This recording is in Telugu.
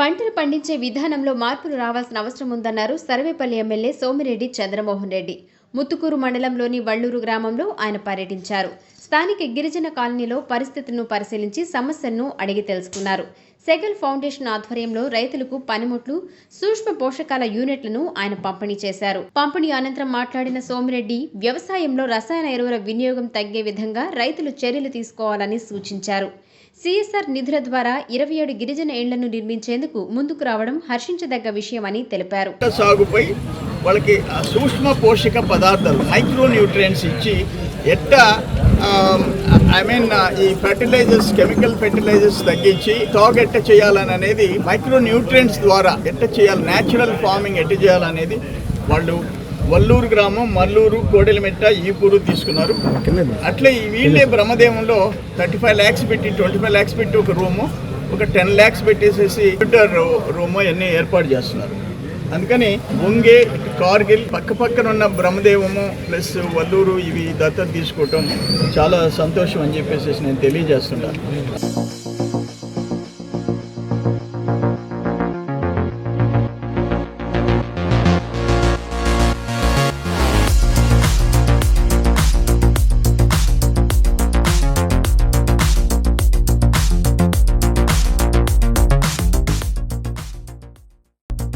పంటలు పండించే విధానంలో మార్పులు రావాల్సిన అవసరం ఉందన్నారు సర్వేపల్లి ఎమ్మెల్యే సోమిరెడ్డి చంద్రమోహన్ రెడ్డి. ముత్తుకూరు మండలంలోని వಳ್ಳూరు గ్రామంలో ఆయన పర్యటించారు. స్థానిక గిరిజన కాలనీలో పరిస్థితులను పరిశీలించి సమస్యలను అడిగి తెలుసుకున్నారు. సెగల్ ఫౌండేషన్ ఆధ్వర్యంలో రైతులకు పనిముట్లు సూక్ష్మ పోషకాల యూనిట్లను ఆయన పంపిణీ చేశారు. పంపిణీ అనంతరం మాట్లాడిన సోమిరెడ్డి వ్యవసాయంలో రసాయన ఎరువుల వినియోగం తగ్గే విధంగా రైతులు చర్యలు తీసుకోవాలని సూచించారు. సిఎస్ఆర్ నిధుల ద్వారా ఇరవై ఏడు గిరిజన ఇళ్ళను నిర్మించేందుకు ముందుకు రావడం హర్షించదగ్గ విషయమని తెలిపారు. సాగుపై వాళ్ళకి సూక్ష్మ పోషక పదార్థాలు మైక్రో న్యూట్రియన్స్ ఇచ్చి ఎట్టా ఐ మీన్ ఈ ఫెర్టిలైజర్స్ కెమికల్ ఫెర్టిలైజర్స్ తగ్గించి టాగ్ ఎట్ట చేయాలని అనేది మైక్రో న్యూట్రియంట్స్ ద్వారా ఎట్ట చేయాలి న్యాచురల్ ఫార్మింగ్ ఎట్ట చేయాలనేది వాళ్ళు వల్లూరు గ్రామం మల్లూరు కోడెలమెట్ట ఈపూరు తీసుకున్నారు. అట్లే ఈ వీళ్ళే బ్రహ్మదేవంలో థర్టీ ఫైవ్ ల్యాక్స్ పెట్టి ట్వంటీ ఫైవ్ ల్యాక్స్ పెట్టి ఒక రూము ఒక టెన్ ల్యాక్స్ పెట్టేసేసి కంప్యూటర్ రూమ్ అన్నీ ఏర్పాటు చేస్తున్నారు. అందుకని ముంగే కార్గిల్ పక్క పక్కన ఉన్న బ్రహ్మదేవము ప్లస్ వల్లూరు ఇవి దత్తత తీసుకోవటం చాలా సంతోషం అని చెప్పేసి నేను తెలియజేస్తున్నాను